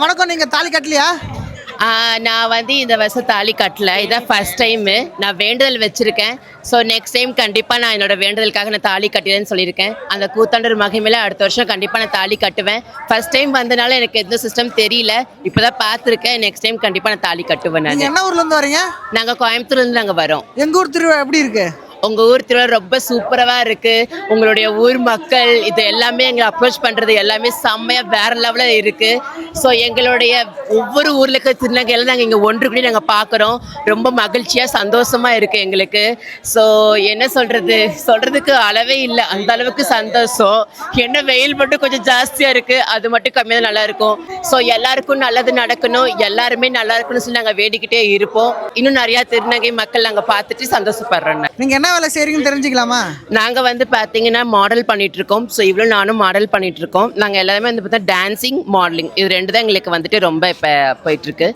வணக்கம் நீங்க தாலி கட்டலையா? நான் வந்து இந்த வருஷம் தாலி கட்டல. இதான் ஃபர்ஸ்ட் டைமு நான் வேண்டுதல் வச்சுருக்கேன். ஸோ நெக்ஸ்ட் டைம் கண்டிப்பாக நான் என்னோட வேண்டுதலுக்காக நான் தாலி கட்டிடுறேன்னு சொல்லியிருக்கேன். அந்த கூத்தாண்டர் மகிமையில் அடுத்த வருஷம் கண்டிப்பாக நான் தாலி கட்டுவேன். ஃபர்ஸ்ட் டைம் வந்தனால எனக்கு எந்த சிஸ்டம் தெரியல. இப்போ தான் பார்த்துருக்கேன். நெக்ஸ்ட் டைம் கண்டிப்பாக நான் தாலி கட்டுவேன் நான். என்ன ஊர்ல இருந்து வரீங்க? நாங்கள் கோயம்புத்தூர்லேருந்து நாங்கள் வரோம். எங்க ஊர் திருவிழா எப்படி இருக்கு? உங்கள் ஊர் திருவிழா ரொம்ப சூப்பராக இருக்குது உங்களுடைய ஊர் மக்கள் இது எல்லாமே எங்களை அப்ரோச் பண்ணுறது எல்லாமே செம்மையாக வேறு லெவலில் இருக்குது ஸோ எங்களுடைய ஒவ்வொரு ஊரில் இருக்க திருநங்கையில் நாங்கள் இங்கே ஒன்று கூடி நாங்கள் பார்க்குறோம் ரொம்ப மகிழ்ச்சியாக சந்தோஷமாக இருக்குது எங்களுக்கு. ஸோ என்ன சொல்கிறது சொல்கிறதுக்கு அளவே இல்லை. அந்த அளவுக்கு சந்தோஷம். என்ன வெயில் மட்டும் கொஞ்சம் ஜாஸ்தியாக இருக்குது அது மட்டும் கம்மியாக நல்லா இருக்கும். ஸோ எல்லாருக்கும் நல்லது நடக்கணும். எல்லாருமே நல்லா இருக்கணும்னு சொல்லி நாங்கள் வேடிக்கிட்டே இருப்போம். இன்னும் நிறையா திருநங்கை மக்கள் நாங்கள் பார்த்துட்டு சந்தோஷப்படுறோம். நீங்க என்ன வேலை செய்றீங்கன்னு தெரிஞ்சுக்கலாமா? நாங்கள் வந்து பார்த்தீங்கன்னா மாடல் பண்ணிட்டு இருக்கோம் ஸோ இவ்வளோ நானும் மாடல் பண்ணிட்டு இருக்கோம் நாங்கள் எல்லாருமே வந்து பார்த்தா டான்சிங் மாடலிங் இது ரெண்டு தான் எங்களுக்கு வந்துட்டு ரொம்ப இப்போ போயிட்டு இருக்கு